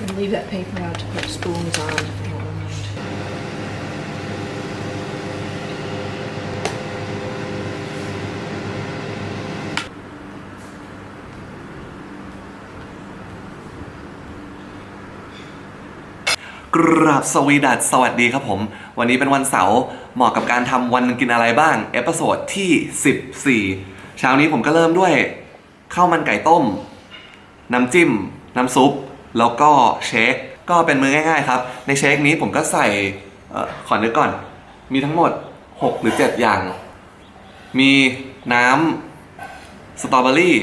And leave that paper out to put spoons on if you don't mind. กราบสวีดัสสวัสดีครับผม วันนี้เป็นวันเสาร์เหมาะกับการทำวันกินอะไรบ้าง เอพิโซดที่ 14 เช้านี้ผมก็เริ่มด้วยข้าวมันไก่ต้ม น้ำจิ้ม น้ำซุป แล้วก็เชคก็เป็นมือง่ายๆครับ ในเชคนี้ผมก็ใส่ออขอนึกก่อน มีทั้งหมด 6 หรือ 7 อย่าง มีน้ำสตรอเบอรี่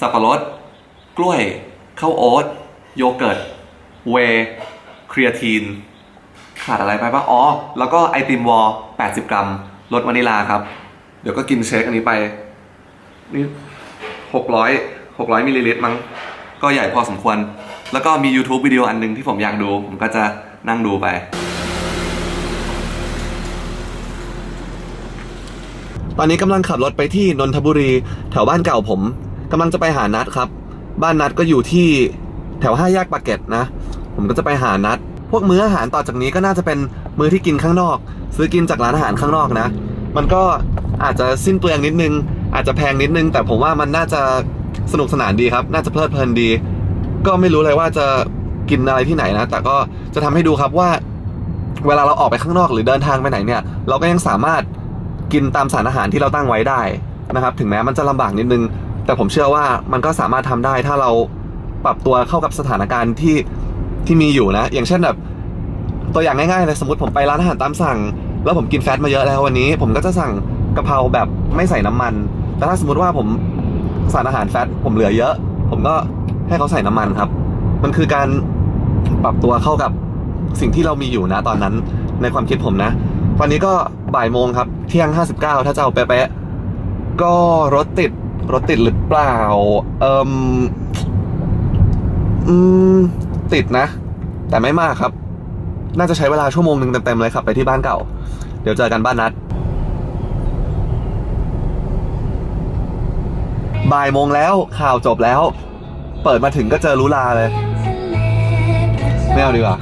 สับปะรด กล้วย ข้าวโอ๊ต โยเกิร์ต เวครีอทีน ขาดอะไรไปปะอ๋อ แล้วก็ไอติมวอล 80 กรัมรสวานิลาครับ เดี๋ยวก็กินเชคอันนี้ไป นี่ 600 600มิลลิลิตรมั้ง ก็ใหญ่พอสมควร แล้วก็มี YouTube วิดีโออันหนึงที่ผมอยากดู ผมก็จะนั่งดูไป ตอนนี้กำลังขับรถไปที่นนทบุรี แถวบ้านเก่าผมกำลังจะไปหานัดครับ บ้านนัดก็อยู่ที่แถวห้าแยกปากเกร็ดนะ ผมก็จะไปหานัด พวกมื้ออาหารต่อจากนี้ก็น่าจะเป็นมื้อที่กินข้างนอก ซื้อกินจากร้านอาหารข้างนอกนะ มันก็อาจจะสิ้นเปลืองนิดนึง อาจจะแพงนิดนึง แต่ผมว่ามันน่าจะสนุกสนานดีครับ น่าจะเพลิดเพลินดี ก็ไม่รู้เลยว่าจะกินอะไรที่ไหนนะ แต่ก็จะทำให้ดูครับว่า เวลาเราออกไปข้างนอกหรือเดินทางไปไหนเนี่ย เราก็ยังสามารถกินตามสารอาหารที่เราตั้งไว้ได้นะครับ ถึงแม้มันจะลำบากนิดนึง แต่ผมเชื่อว่ามันก็สามารถทำได้ถ้าเราปรับตัวเข้ากับสถานการณ์ที่ที่มีอยู่นะ อย่างเช่นแบบตัวอย่างง่ายๆเลยสมมติผมไปร้านอาหารตามสั่ง แล้วผมกินแฟตมาเยอะแล้ววันนี้ ผมก็จะสั่งกะเพราแบบไม่ใส่น้ำมัน แต่ถ้าสมมติว่าผมสารอาหารแฟตผมเหลือเยอะ ผมก็ ให้เขาใส่น้ำมันครับ มันคือการปรับตัวเข้ากับสิ่งที่เรามีอยู่นะตอนนั้นในความคิดผมนะตอนนี้ก็บ่ายโมงครับ เที่ยง 59 ถ้าจะเอาเป๊ะๆก็รถติดรถติดหรือเปล่า เอิมอืม ติดนะ แต่ไม่มากครับ น่าจะใช้เวลาชั่วโมงหนึ่งเต็มๆเลยครับ ไปที่บ้านเก่า เดี๋ยวเจอกันบ้านนัดบ่ายโมงแล้วข่าวจบแล้ว เปิดมาถึงก็เจอรู้ลาเลย ไม่เอาดีกว่า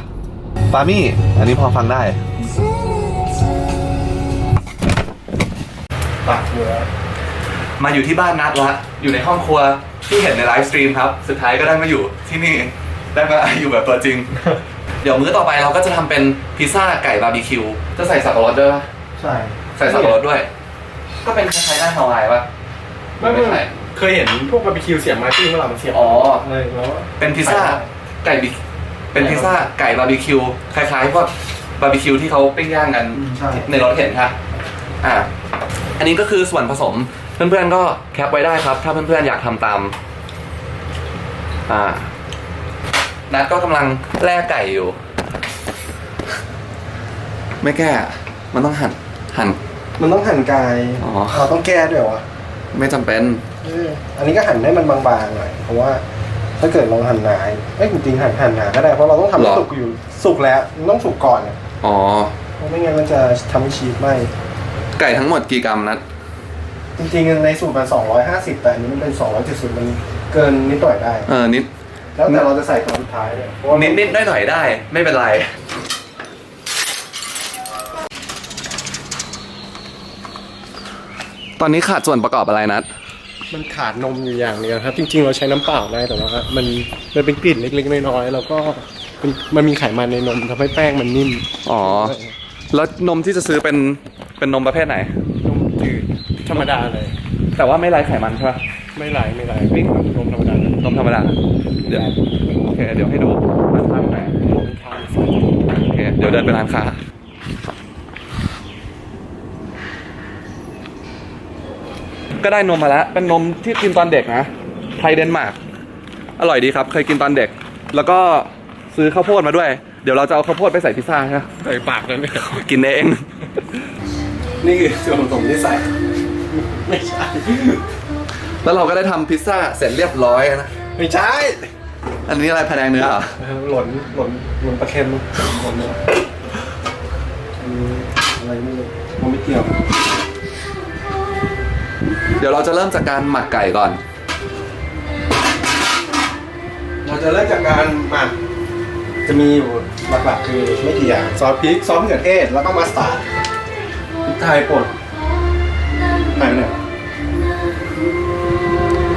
ฟามี่ อันนี้พอฟังได้ปากหัวมาอยู่ที่บ้านนัดละ อยู่ในห้องครัวที่เห็นในไลฟ์สตรีมครับ สุดท้ายก็ได้มาอยู่ที่นี่ ได้มาอยู่แบบตัวจริง เดี๋ยวมื้อต่อไปเราก็จะทำเป็นพิซซ่าไก่บาร์บีคิว จะใส่สับปะรดด้วยปะใช่ใส่สับปะรดด้วย ก็เป็นคล้ายๆหน้าฮาวายปะไม่ไม่ ใช่ เคยเห็นพวกบาร์บีคิวเสียบไม้ปิ้งเมื่อไหร่มันเสียบอ๋อเลยแล้ว เป็นพิซซ่าไก่บิเป็นพิซซ่าไก่บาร์บีคิวคล้ายๆพวกบาร์บีคิวที่เขาปิ้งย่างกันใช่ ในรถเห็นค่ะอ่า อันนี้ก็คือส่วนผสมเพื่อนๆก็แคปไว้ได้ครับ ถ้าเพื่อนๆอยากทำตาม อ่านัดก็กำลังแล่ไก่อยู่ ไม่แก้มันต้องหั่นหั่น มันต้องหั่นกายอ๋อ เราต้องแก้ด้วยวะไม่จำเป็นเอออันนี้ก็หั่นให้มันบางๆหน่อยเพราะว่าถ้าเกิดลองหั่นหนาไม่จริงๆหั่นหั่นหนาก็ได้เพราะเราต้องทำให้หรอสุกอยู่สุกแล้วมันต้องสุกก่อนอะอ๋อเพราะไม่งั้นมันจะทำให้ชีสไหมไก่ทั้งหมดกี่กรัมนัดจริงๆในสูตรมัน250 แต่อันนี้มันเป็น 270 มันเกินนิดหน่อยได้ เออนิด แล้วแต่เราจะใส่ตอนสุดท้ายเลยเพราะว่านิดนิดๆหน่อยๆได้ ไม่เป็นไร ตอนนี้ขาดส่วนประกอบอะไรนัด มันขาดนมอยู่อย่างเดียวครับ จริง ๆ เราใช้น้ำเปล่าได้แต่ว่ามันมันเป็นกลิ่นเล็กๆน้อยๆแล้วก็มันมันมีไขมันในนมทำให้แป้งมันนิ่มอ๋อ แล้วนมที่จะซื้อเป็นเป็นนมประเภทไหน นมจืดธรรมดาเลย แต่ว่าไม่ไร้ไขมันใช่ปะไม่ไหลไม่ไหลวิ่งนมธรรมดาเลยนมธรรมดา เดี๋ยวโอเค เดี๋ยวให้ดูร้านค้าไหนเป็นทางโอเค เดี๋ยวเดินไปร้านค้า ก็ได้นมมาแล้ว เป็นนมที่กินตอนเด็กนะ ไทยเดนมาร์ก อร่อยดีครับ เคยกินตอนเด็ก แล้วก็ซื้อข้าวโพดมาด้วย เดี๋ยวเราจะเอาข้าวโพดไปใส่พิซซ่าใช่ไหมใส่ปากแล้วเนี่ยกินเอง นี่คือส่วนผสมที่ใส่ ไม่ใช่ แล้วเราก็ได้ทำพิซซ่าเสร็จเรียบร้อยนะ ไม่ใช่ อันนี้อะไรแผนงเนื้อเหรอเออหล่น หล่น หล่นปลาเค็มหล่นเนี่ยอืมอะไรไม่รู้มันไม่เกี่ยว เดี๋ยวเราจะเริ่มจากการหมักไก่ก่อน เราจะเริ่มจากการหมักจะมีอยู่หลักๆคือไม่กี่อย่างซอสพริกซอสมะเขือเทศแล้วก็มัสตาร์ดพริกไทยป่นหายไปไหนวะ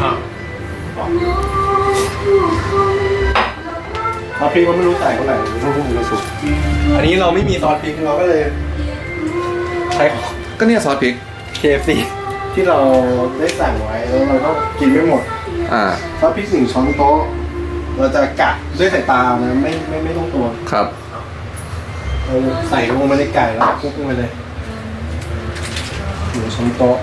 อ้าวอ๋อซอสพริกก็ไม่รู้ใส่เท่าไหร่ไม่รู้มันสุกอันนี้เราไม่มีซอสพริกเราก็เลย ใช้ของก็เนี่ยซอสพริก KFC ที่เราได้สั่งไว้แล้วเราก็กินไม่หมดอ่า ซอสพริกหนึ่งช้อนโต๊ะ เราจะกะด้วยสายตานะไม่ไม่ไม่ต้องตัวครับ เราใส่ลงไปในไก่แล้วคลุกลงไปเลยหนึ่งช้อนโต๊ะ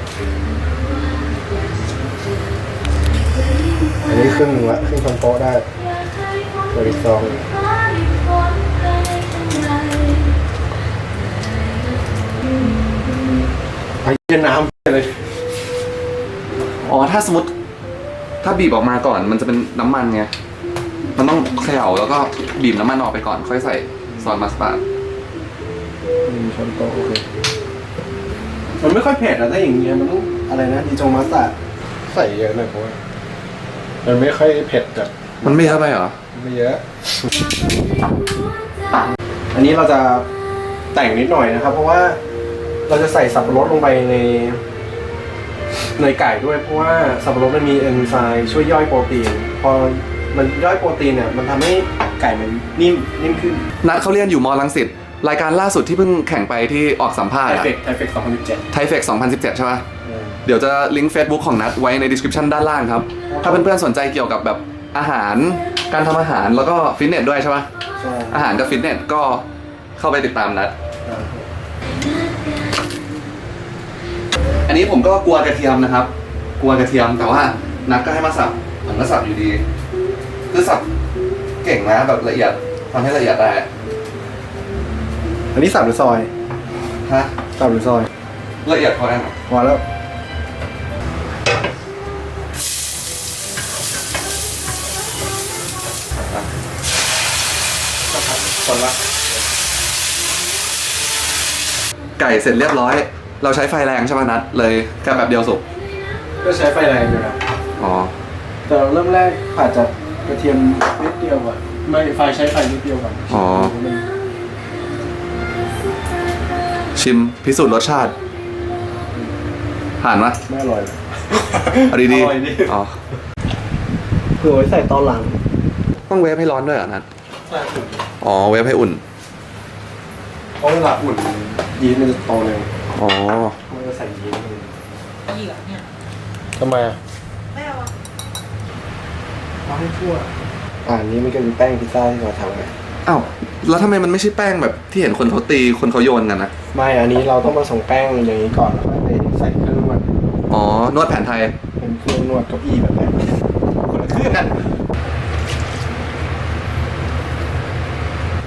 อันนี้ครึ่งหนึ่งละครึ่งช้อนโต๊ะได้เปิดอีกซองหนึ่งไอ้เหี้ยน้ำเลย อ๋อถ้าสมมติถ้าบีบออกมาก่อนมันจะเป็นน้ำมันไงมันต้องเขย่าแล้วก็บีบน้ำมันออกไปก่อน ค่อยใส่ซอสมัสตาร์ดหนึ่งช้อนโต๊ะโอเค มันไม่ค่อยเผ็ดอะถ้าอย่างเงี้ยมันต้องอะไรนะดิโจมัสตาร์ดใส่เยอะหน่อยเพราะว่ามันไม่ค่อยเผ็ดแบบมันไม่เยอะไปเหรอไม่เยอะ อันนี้เราจะแต่งนิดหน่อยนะครับ เพราะว่าเราจะใส่สับปะรดลงไปใน ในไก่ด้วยเพราะว่าสับปะรดมันมีเอนไซม์ช่วยย่อยโปรตีน พอมันย่อยโปรตีนเนี่ยมันทำให้ไก่มันนิ่มนิ่มขึ้น นัดเขาเรียนอยู่มอลังสิตรายการล่าสุดที่เพิ่งแข่งไปที่ออกสัมภาษไทณ์อะเฟกไทเฟก2017ไทเฟก2017 ใช่ปะเดี๋ยวจะลิงก์ Facebook ของนัดไว้ใน description ด้านล่างครับ ถ้าเพื่อนๆสนใจเกี่ยวกับแบบอาหาร การทำอาหารแล้วก็ฟิตเนสด้วยใช่ปะใช่อาหารกับฟิตเนสก็เข้าไปติดตามนัด อันนี้ผมก็กลัวกระเทียมนะครับ กลัวกระเทียมแต่ว่านัดก็ให้มาสับผมก็สับอยู่ดี คือสับเก่งนะแบบละเอียดทำให้ละเอียดได้อันนี้สับหรือซอยฮะสับหรือซอย ละเอียดพอยังพอแล้ว คนละไก่เสร็จเรียบร้อย เราใช้ไฟแรงใช่ไหมนัดเลยแค่แบบเดียวสุกก็ใช้ไฟแรงอยู่นะอ๋อแต่เริ่มแรกผัดจากกระเทียมนิดเดียวก่อนไม่ไฟใช้ไฟนิดเดียวก่อนอ๋อมันชิมพิสูจน์รสชาติผ่านไหมไม่อร่อยเลยเอาดีอร่อยดิ ๆอ๋อเผื่อไว้ใส่ตอนหลังต้องเวฟให้ร้อนด้วยเหรอนัดใช่อุ่นอ๋อเวฟให้อุ่นเพราะเวลาอุ่นยีสต์มันจะโตเร็ว อ๋อมันจะใส่ยีสต์เลยเหยื่อเนี่ยทำไมอะไม่เอาอะเอาให้ทั่ว อ่านี้มันก็เป็นแป้งพิซซ่าที่เราทำไงอ้าวแล้วทำไมมันไม่ใช่แป้งแบบที่เห็นคนเขาตีคนเขาโยนกันนะไม่ อันนี้เราต้องผสมแป้งอย่างนี้ก่อนแล้วค่อยไปใส่เครื่องนวดอ๋อนวดแผนไทยเป็นเครื่องนวดเก้าอี้แบบนี้คนละเครื่องกัน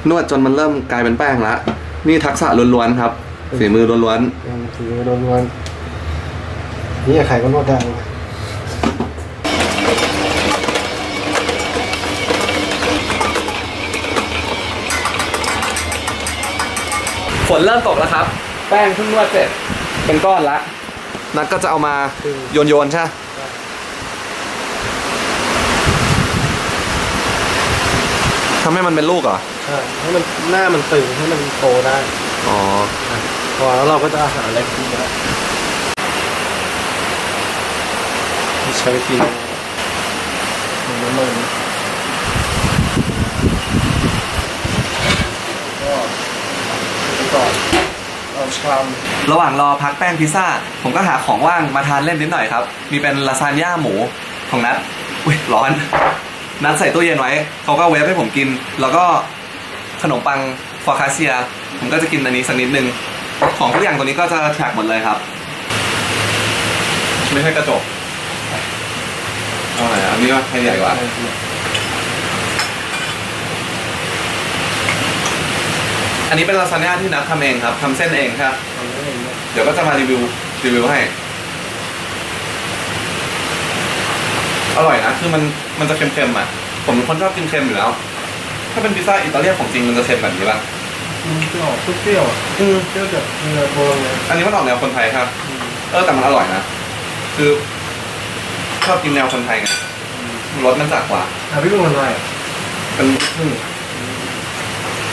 นวดจนมันเริ่มกลายเป็นแป้งละนี่ทักษะล้วนๆครับ ฝีมือล้วนอืมคือโดนวนนี่ใครก็นวดได้นะๆฝนเริ่มตกแล้วครับ แป้งเพิ่งนวดเสร็จ เป็นก้อนละ นัดก็จะเอามาโยนโยนๆใช่ปะทำให้มันเป็นลูกเหรอ ใช่ให้มันหน้ามันตึงให้มันโตได้ อ๋อพ อแล้วเราก็จะอาหารเล็กขึ้นได้ใช้วิธีนี้น้ำมันก็ก่อนเอาชามระหว่างรอพักแป้งพิซซ่า ผมก็หาของว่างมาทานเล่นนิดหน่อยครับ มีเป็นลาซานญ่าหมูของนัดอุ้ยร้อน นัดใส่ตู้เย็นไว้เขาก็เวฟให้ผมกิน แล้วก็ขนมปังฟอคาเซีย ผมก็จะกินอันนี้สักนิดนึง ของทุกอย่างตัวนี้ก็จะแท็กหมดเลยครับ ไม่ใช่กระจกเอาไหนอันนี้ว่าให้ใหญ่กว่าอันนี้เป็นลาซานญ่าที่นัดทำเองครับทำเส้นเองครับ เดี๋ยวก็จะมารีวิวรีวิวให้ อร่อยนะ คือมันมันจะเค็มๆอะ ผมเป็นคนชอบกินเค็มอยู่แล้ว ถ้าเป็นพิซซ่าอิตาเลียนของจริงมันจะเค็มแบบนี้ป่ะ มันจะออกเปรี้ยวๆอะอืมเปรี้ยวจากเนื้อโบโลญญาอันนี้มันออกแนวคนไทยครับเออแต่มันอร่อยนะ คือชอบกินแนวคนไทยไงรสมันจัดกว่า อะพี่ลุงอะไรเป็นอืม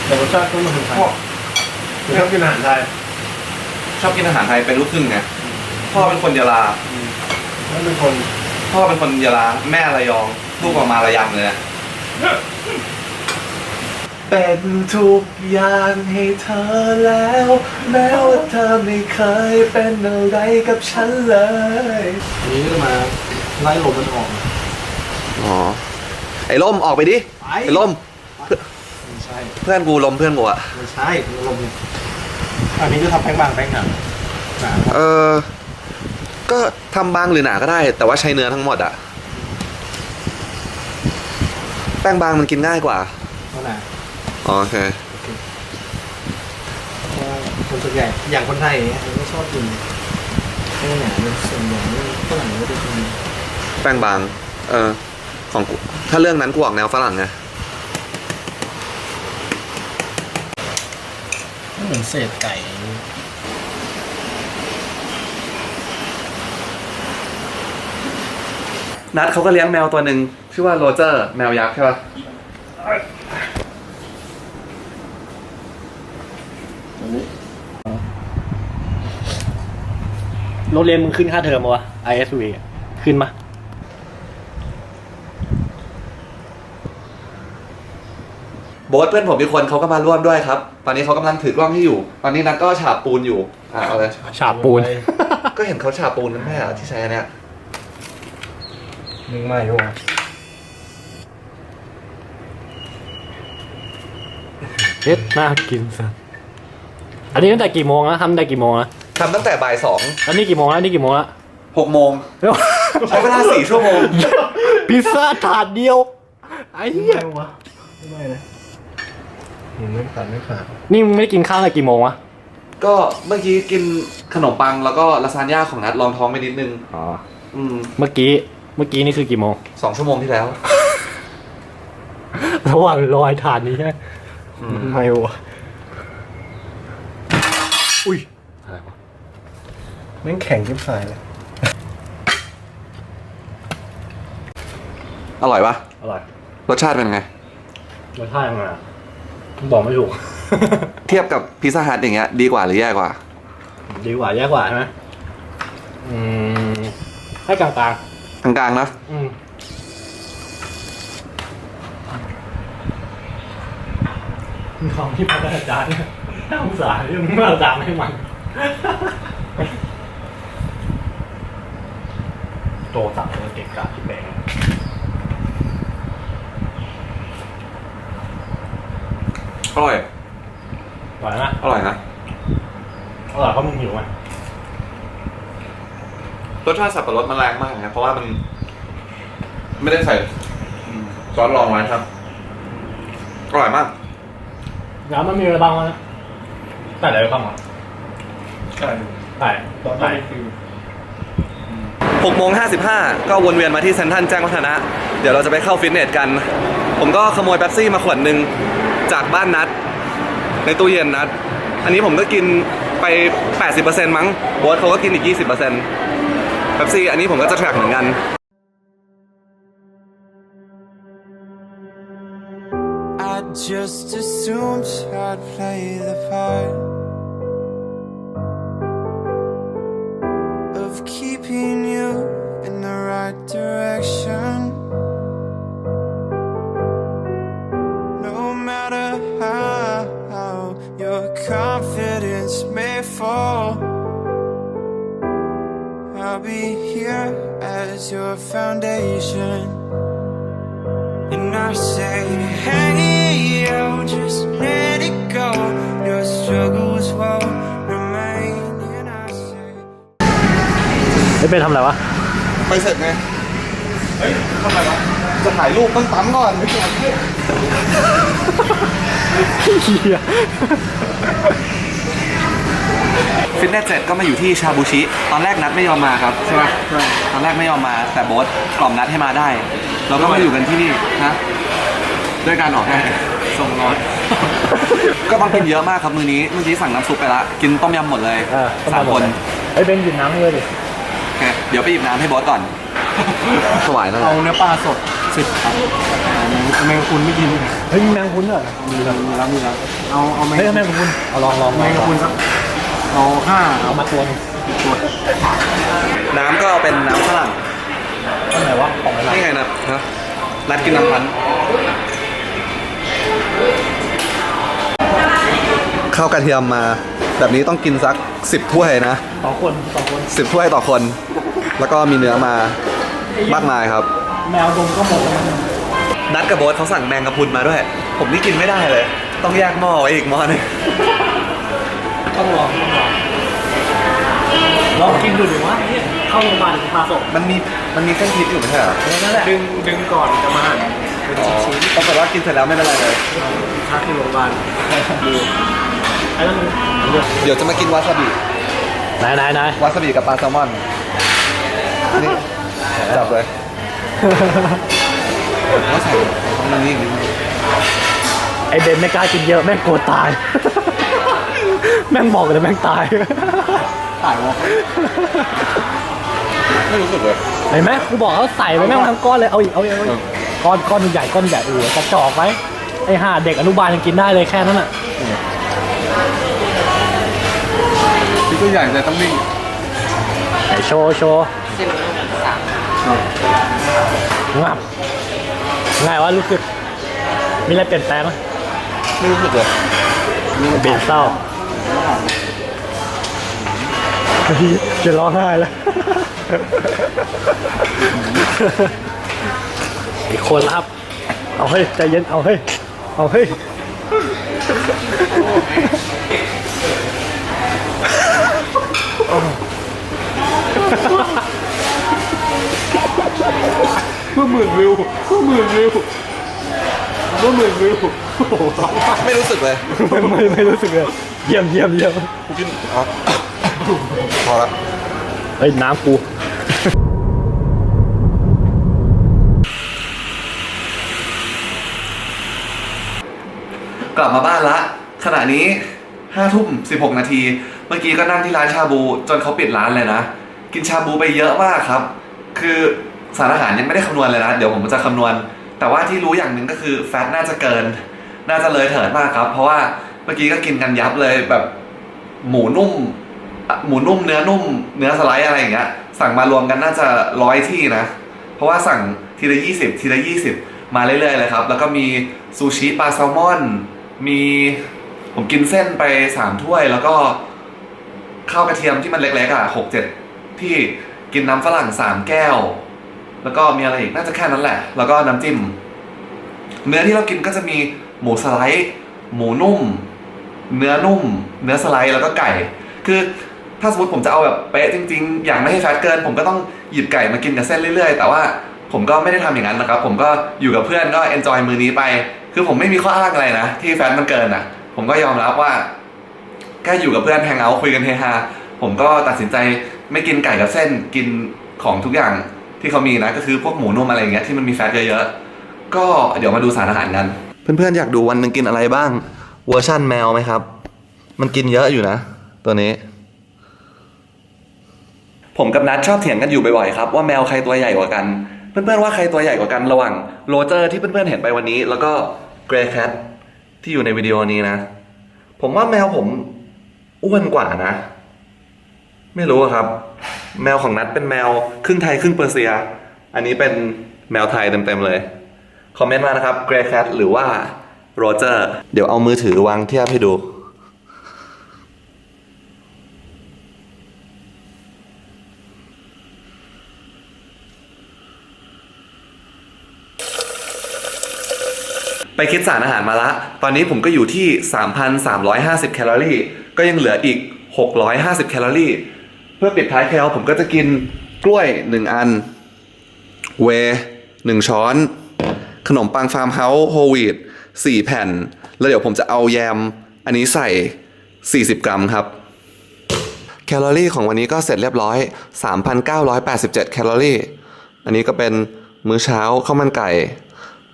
แต่รสชาติก็เหมือนไทยคือชอบกินอาหารไทยชอบกินอาหารไทยเป็นลูกครึ่งไงพ่อเป็นคนยะลาแล้วเป็นคนพ่อเป็นคนยะลา แม่ระยอง ลูกออกมาระยำเลยนะ เป็นทุกอย่างให้เธอแล้ว แม้ว่าเธอไม่เคยเป็นอะไรกับฉันเลยอันนี้ก็มาไล่ลมมันออกอ๋อไอ้ล่มออกไปดิไปไอ้ล่มไม่ใช่ เพื่อนกูลมเพื่อนกูอะไม่ใช่ลมเนี่ยอันนี้จะทำแป้งบางแป้งหนาหนาเออ ก็ทำบางหรือหนาก็ได้ แต่ว่าใช้เนื้อทั้งหมดอะแป้งบางมันกินง่ายกว่าเท่าหนา อ๋อโอเค เพราะว่าคนส่วนใหญ่อย่างคนไทยอย่างเงี้ยเขาก็ชอบกินแป้งหนาเป็นส่วนใหญ่ไม่ฝรั่งก็จะกินแป้งบาง เออ ของกูถ้าเรื่องนั้นกูออกแนวฝรั่งไงเหมือนเศษไก่นัดเขาก็เลี้ยงแมวตัวหนึ่งชื่อว่าโรเจอร์ แมวยักษ์ใช่ปะ รงเรียนมึงขึ้นค่าเทอมปะวะ ISV อะขึ้นมา โบ๊ทเพื่อนผมอีกคนเขาก็มาร่วมด้วยครับ ตอนนี้เขากำลังถือกล้องให้อยู่ ตอนนี้นัดก็ฉาบปูนอยู่อ่าเอาเลย ฉาบปูน ก็เห็นเขาฉาบปูนกันแม่ที่ใช้อันเนี้ยมึงไม่รู้เฮ็ดน่ากินสัสอันนี้ตั้งแต่กี่โมงนะทำตั้งแต่กี่โมงนะ ทำตั้งแต่บ่ายสองแล้วนี่กี่โมงแล้วนี่กี่โมงแล้วหกโมงใช้เวลาสี่ชั่วโมง พิซซ่าถาดเดียว ไอ้เหี้ยไม่วะไม่นะมึงไม่ตัดไม่ขาดนี่มึงไม่ได้กินข้าวตั้งแต่กี่โมงวะก็เมื่อกี้กินขนมปังแล้วก็ลาซานญ่าของนัดลองท้องไปนิดนึง อ๋ออืมเมื่อกี้เมื่อกี้นี่คือกี่โมง สองชั่วโมงที่แล้ว ระหว่างรอยถาดนี้ใช่ไหมอืม ไม่วะอุ้ยอะไรวะ แม่งแข็งจิ้มสายเลย อร่อยปะอร่อยรสชาติเป็นไง รสชาติมันอะบอกไม่ถูก เทียบกับพิซซ่าฮัทอย่างเงี้ยดีกว่าหรือแย่กว่า ดีกว่าแย่กว่าใช่ไหมอืมให้กลางกลางๆนะๆอืมมีของที่พัฒนาจารย์น่าสงสารที่มึงไม่เอาจานให้มัน โตสั่งเลยเก่งกาจที่แบงอร่อย อร่อยนะอร่อยนะ อร่อยเพราะมึงหิวไหมรสชาติสับปะรดมันแรงมากนะ เพราะว่ามัน ไม่ได้ใส่อืมซอสรองไว้ครับ อร่อยมากแล้วมันมีอะไรบ้างวะนะแต่อะไรบ้างวะใช่แต่ตอนแต่นี้คือ 6โมง55 ก็วนเวียนมาที่เซนทรัลแจ้งวัฒนะ เดี๋ยวเราจะไปเข้าฟิตเนสกัน ผมก็ขโมยเป๊ปซี่มาขวดหนึ่งจากบ้านนัด ในตู้เย็นนัด อันนี้ผมก็กินไป 80%มั้งโบอสเขาก็กินอีก 20%เป๊ปซี่อันนี้ผมก็จะแทร็กเหมือนกัน I just assumed I'd play the part of keeping you in the right direction. No matter how your confidence may fall, I'll be here as your foundation. And I say, hey, yo, just let it go. Your struggles won't ไม่เป็นทำอะไรวะ ไปเสร็จไง เฮ้ยทำไมวะ จะถ่ายรูปต้องปั๊มก่อนไม่ใช่เฮียฟิตเนสเสร็จก็มาอยู่ที่ชาบูชิ ตอนแรกนัดไม่ยอมมาครับใช่ไหมตอนแรกไม่ยอมมา แต่โบ๊ทกล่อมนัดให้มาได้ เราก็มาอยู่กันที่นี่นะด้วยการออกได้ส่งน้อยก็ต้องกินเยอะมากครับมือนี้ เมื่อกี้สั่งน้ำซุปไปละ กินต้มยำหมดเลยเออต้องสามหมคดน เลย ไอ้ยเบนหยิบน้ำให้เลยดิโอ เคเดี๋ยวไปหยิบน้ำให้โบ๊ทก่อน ถวายแล้วเอาเนื้อปลาสดสิบครับแมงคุณไม่กินเฮ้ยมีแมงคุนเหรอมีแล้วมีแล้วมีแล้วเอาเอาแมงเฮ้ยเอาแมงคุนเอาลองลองลแมองงคุณสักเอาห้าเอามาตัวหนึงตัวน้ำก็เป็นน้ำฝรั่งอันไหนวะของอะไรนี่ไงนะฮะนัดกินน้ำพันธุ์ข้าวกระเทียมมา แบบนี้ต้องกินสักสิบถ้วยนะ สองคนสองคนสิบถ้วยต่อคน แล้วก็มีเนื้อมามากมายครับ แมวดมก็หมดแล้วนัดกับโบ๊ทเขาสั่งแมงกะพรุนมาด้วย ผมนี่กินไม่ได้เลย ต้องแยกหม้อไว้อีกหม้อหนึง ต้องลองต้องลองลองกินดูดิว่าเนี่ยเข้าโรงพยาบาลพาส่งมันมีมันมีเส้นพิษอยู่ไม่ใช่เหรอนั่นแหละดึงดึงก่อนจะมาหั่นเป็นอ๋อชิ้นปรากฏว่ากินเสร็จแล้วไม่เป็นไรเลย ๆพักที่โรงพยาบาลไอ้นั่นมันเลือกเดี๋ยวจะมากินวาซาบิไหนไหนไหนวาซาบิกับปลาแซลมอน นี่จับเลยว่าใส่ตรงนี้อีกนิดนึงไอเบนไม่กล้ากินเยอะแม่งกลัวตาย แม่งบอกเลยแม่งตายถ่ายวอล์กไม่รู้สึกเลย เห็นไหมกูบอกเขาใส่ไปแม่งทั้งก้อนเลยเอาอีกเอาอีกเอาอีกก้อนก้อนใหญ่ก้อนใหญ่โอ้โหกระจอกไว้ไอ้ห่าเด็กอนุบาลยังกินได้เลยแค่นั้นอะที่ตัวใหญ่แต่ต้องนิ่งไหนโชว์โชว์ งับง่ายวะรู้สึก มีอะไรเปลี่ยนแปลงไหมไม่รู้สึกเลยเบียดเศร้าเฮ้ยจะร้องไห้แล้วอีกคนละครับ เอาเฮ้ยใจเย็น เอาเฮ้ยเอาเฮ้ยเพื่อห มื่นวิวเพื่อหมื่นวิวเพื่อหมื่นวิวโอ้โหสองพันไม่รู้สึกเลยไม่ไม่ไม่รู้สึกเลยเยี่ยมเยี่ยมเยี่ยมกินอ๋อพอละเฮ้ยน้ำกูกลับมาบ้านละ ขณะนี้ห้าทุ่มสิบหกนาที เมื่อกี้ก็นั่งที่ร้านชาบู จนเขาปิดร้านเลยนะ กินชาบูไปเยอะมากครับ คือ สารอาหารยังไม่ได้คำนวณเลยนะ เดี๋ยวผมจะคำนวณ แต่ว่าที่รู้อย่างหนึ่งก็คือแฟตน่าจะเกิน น่าจะเลยเถิดมากครับ เพราะว่าเมื่อกี้ก็กินกันยับเลยแบบหมูนุ่ม หมูนุ่มเนื้อนุ่ม เนื้อสไลด์อะไรอย่างเงี้ย สั่งมารวมกันน่าจะร้อยที่นะ เพราะว่าสั่งทีละยี่สิบทีละยี่สิบมาเรื่อยๆเลยครับ แล้วก็มีซูชิปลาแซลมอน มีผมกินเส้นไปสามถ้วย แล้วก็ข้าวกระเทียมที่มันเล็กๆอะหกเจ็ดที่กินน้ำฝรั่งสามแก้ว แล้วก็มีอะไรอีกน่าจะแค่นั้นแหละ แล้วก็น้ำจิ้ม เนื้อที่เรากินก็จะมีหมูสไลด์หมูนุ่ม เนื้อนุ่ม เนื้อสไลด์แล้วก็ไก่ คือถ้าสมมติผมจะเอาแบบเป๊ะจริงๆ อย่างไม่ให้แฟตเกิน ผมก็ต้องหยิบไก่มากินกับเส้นเรื่อยๆ แต่ว่าผมก็ไม่ได้ทำอย่างนั้นนะครับ ผมก็อยู่กับเพื่อนก็เอนจอยมือนี้ไป คือผมไม่มีข้ออ้างอะไรนะ ที่แฟตมันเกินอะ ผมก็ยอมรับว่าแค่อยู่กับเพื่อนแฮงเอาท์คุยกันเฮฮาผมก็ตัดสินใจไม่กินไก่กับเส้นกินของทุกอย่าง ที่เขามีนะก็คือพวกหมูนุ่มอะไรอย่างเงี้ยที่มันมีแฟตเยอะๆก็เดี๋ยวมาดูสารอาหารกัน เพื่อนๆอยากดูวันหนึ่งกินอะไรบ้างเวอร์ชั่นแมวไหมครับ มันกินเยอะอยู่นะ ตัวนี้ ผมกับนัทชอบเถียงกันอยู่บ่อยๆครับว่าแมวใครตัวใหญ่กว่ากัน เพื่อนๆว่าใครตัวใหญ่กว่ากันระหว่างโรเจอร์ที่เพื่อนๆเห็นไปวันนี้ แล้วก็เกรย์แคทที่อยู่ในวิดีโอนี้นะ ผมว่าแมวผมอ้วนกว่านะ ไม่รู้อะครับ แมวของนัทเป็นแมวครึ่งไทยครึ่งเปอร์เซีย อันนี้เป็นแมวไทยเต็มๆเลย คอมเมนต์มานะครับเกรย์แคทหรือว่าโรเจอร์ เดี๋ยวเอามือถือวางเทียบให้ดู ไปคิดสารอาหารมาละ ตอนนี้ผมก็อยู่ที่ 3,350 แคลอรี่ ก็ยังเหลืออีก 650 แคลอรี่ เพื่อปิดท้ายแคลผมก็จะกินกล้วย1อัน เวย์1ช้อน ขนมปังฟาร์มเฮาส์โฮวีต4แผ่น แล้วเดี๋ยวผมจะเอาแยม อันนี้ใส่ 40 กรัมครับ แคลอรี่ของวันนี้ก็เสร็จเรียบร้อย 3,987 แคลอรี่ อันนี้ก็เป็นมื้อเช้าข้าวมันไก่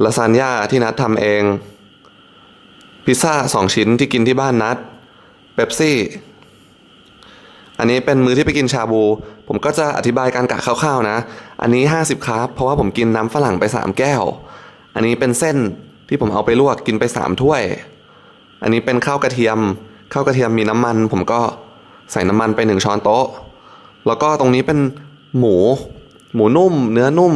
ลาซานญ่าที่นัดทำเอง พิซซ่าสองชิ้นที่กินที่บ้านนัดเบปซี่ อันนี้เป็นมื้อที่ไปกินชาบู ผมก็จะอธิบายการกะคร่าวๆนะ อันนี้ 50ครับเพราะว่าผมกินน้ำฝรั่งไป 3 แก้ว อันนี้เป็นเส้นที่ผมเอาไปลวกกินไปสามถ้วย อันนี้เป็นข้าวกระเทียม ข้าวกระเทียมมีน้ำมัน ผมก็ใส่น้ำมันไปหนึ่งช้อนโต๊ะ แล้วก็ตรงนี้เป็นหมู หมูนุ่ม เนื้อนุ่ม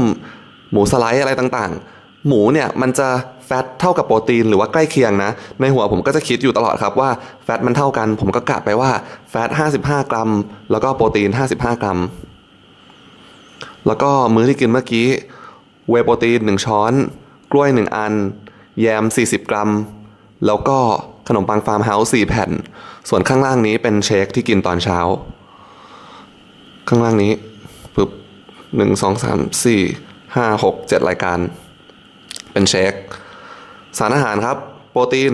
หมูสไลด์อะไรต่างๆ หมูเนี่ยมันจะ แฟตเท่ากับโปรตีนหรือว่าใกล้เคียงนะ ในหัวผมก็จะคิดอยู่ตลอดครับว่าแฟตมันเท่ากัน ผมก็กะไปว่าแฟต 55 กรัม แล้วก็โปรตีน 55 กรัม แล้วก็มื้อที่กินเมื่อกี้ เวโปรตีน 1 ช้อน กล้วย 1 อัน แยม 40 กรัม แล้วก็ขนมปังฟาร์มเฮาส์4แผ่น ส่วนข้างล่างนี้เป็นเชคที่กินตอนเช้า ข้างล่างนี้ปึ๊บหนึ่งสองสามสี่ห้าหกเจ็ดรายการ เป็นเชค สารอาหารครับ โปรตีน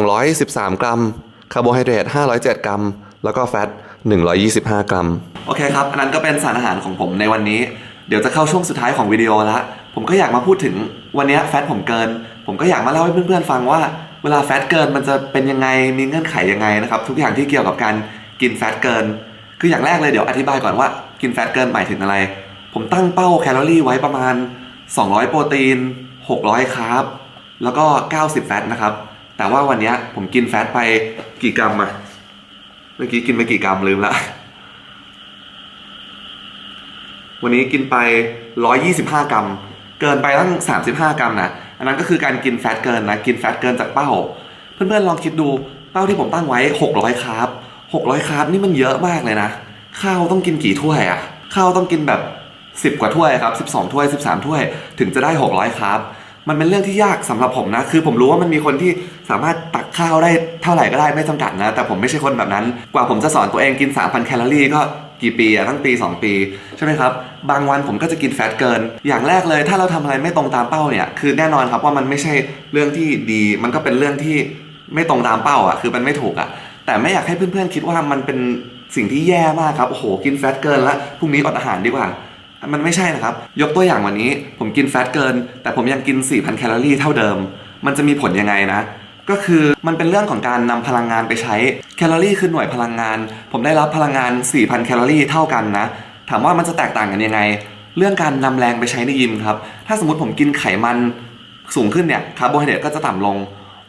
213 กรัม คาร์โบไฮเดรต507 กรัม แล้วก็แฟต 125 กรัม โอเคครับ อันนั้นก็เป็นสารอาหารของผมในวันนี้ เดี๋ยวจะเข้าช่วงสุดท้ายของวิดีโอล้วผมก็อยากมาพูดถึงวันนี้แฟตผมเกิน ผมก็อยากมาเล่าให้เพื่อนๆฟังว่าเวลาแฟตเกินมันจะเป็นยังไง มีเงื่อนไขยังไงนะครับ ทุกอย่างที่เกี่ยวกับการกินแฟตเกิน คืออย่างแรกเลยเดี๋ยวอธิบายก่อนว่ากินแฟตเกินหมายถึงอะไร ผมตั้งเป้าแคลอรี่ไว้ประมาณ 200 โปรตีน 600 คาร์บ แล้วก็ 90 แฟตนะครับ แต่ว่าวันนี้ผมกินแฟตไปกี่กรัมอะเมื่อกี้กินไปกี่กรัมลืมละ วันนี้กินไป 125 กรัม เกินไปตั้ง 35 กรัมนะอันนั้นก็คือการกินแฟตเกินนะ กินแฟตเกินจากเป้า เพื่อนๆลองคิดดูเป้าที่ผมตั้งไว้ 600คาร์บ600คาร์บนี่มันเยอะมากเลยนะ ข้าวต้องกินกี่ถ้วยอะข้าวต้องกินแบบ 10 กว่าถ้วยครับ 12 ถ้วย 13 ถ้วย ถึงจะได้ 600คาร์บ มันเป็นเรื่องที่ยากสำหรับผมนะ คือผมรู้ว่ามันมีคนที่สามารถตักข้าวได้เท่าไหร่ก็ได้ไม่จำกัดนะ แต่ผมไม่ใช่คนแบบนั้น กว่าผมจะสอนตัวเองกิน 3,000 แคลอรี่ก็กี่ปีอะตั้งปี 2 ปี ใช่ไหมครับ บางวันผมก็จะกินแฟตเกิน อย่างแรกเลย ถ้าเราทำอะไรไม่ตรงตามเป้าเนี่ย คือแน่นอนครับว่ามันไม่ใช่เรื่องที่ดี มันก็เป็นเรื่องที่ไม่ตรงตามเป้าอะคือมันไม่ถูกอะแต่ไม่อยากให้เพื่อนๆคิดว่ามันเป็นสิ่งที่แย่มากครับ โอ้โห กินแฟตเกินแล้วพรุ่งนี้อดอาหารดีกว่า มันไม่ใช่นะครับ ยกตัวอย่างวันนี้ ผมกินแฟตเกิน แต่ผมยังกิน 4,000 แคลอรี่เท่าเดิม มันจะมีผลยังไงนะ ก็คือมันเป็นเรื่องของการนำพลังงานไปใช้ แคลอรี่คือหน่วยพลังงาน ผมได้รับพลังงาน 4,000 แคลอรี่เท่ากันนะ ถามว่ามันจะแตกต่างกันยังไง เรื่องการนำแรงไปใช้ในยิมครับ ถ้าสมมติผมกินไขมันสูงขึ้นเนี่ย คาร์โบไฮเดรตก็จะต่ำลง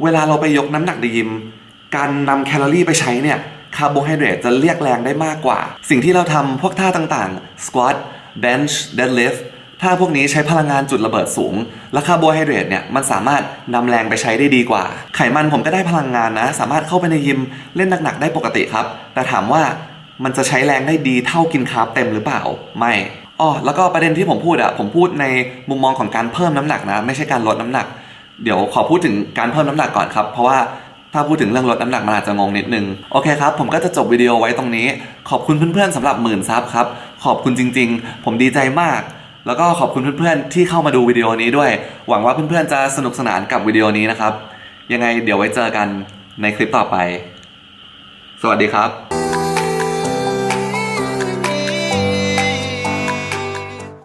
เวลาเราไปยกน้ำหนักในยิม การนำแคลอรี่ไปใช้เนี่ย คาร์โบไฮเดรตจะเรียกแรงได้มากกว่า สิ่งที่เราทำพวกท่าต่างๆ squat bench deadlift ท่าพวกนี้ใช้พลังงานจุดระเบิดสูง และคาร์โบไฮเดรตเนี่ยมันสามารถนำแรงไปใช้ได้ดีกว่า ไขมันผมก็ได้พลังงานนะ สามารถเข้าไปในยิมเล่นหนักๆได้ปกติครับ แต่ถามว่ามันจะใช้แรงได้ดีเท่ากินคาร์บเต็มหรือเปล่า ไม่อ๋อแล้วก็ประเด็นที่ผมพูดอะผมพูดในมุมมองของการเพิ่มน้ำหนักนะ ไม่ใช่การลดน้ำหนัก เดี๋ยวขอพูดถึงการเพิ่มน้ำหนักก่อนครับ เพราะว่า ถ้าพูดถึงเรื่องลดน้ำหนักมันอาจจะงงนิดนึง โอเคครับ ผมก็จะจบวิดีโอไว้ตรงนี้ ขอบคุณเพื่อนๆสำหรับหมื่นซับครับ ขอบคุณจริง ๆ ผมดีใจมาก แล้วก็ขอบคุณเพื่อนๆที่เข้ามาดูวิดีโอนี้ด้วย หวังว่าเพื่อนๆจะสนุกสนานกับวิดีโอนี้นะครับ ยังไงเดี๋ยวไว้เจอกันในคลิปต่อไป สวัสดีครับ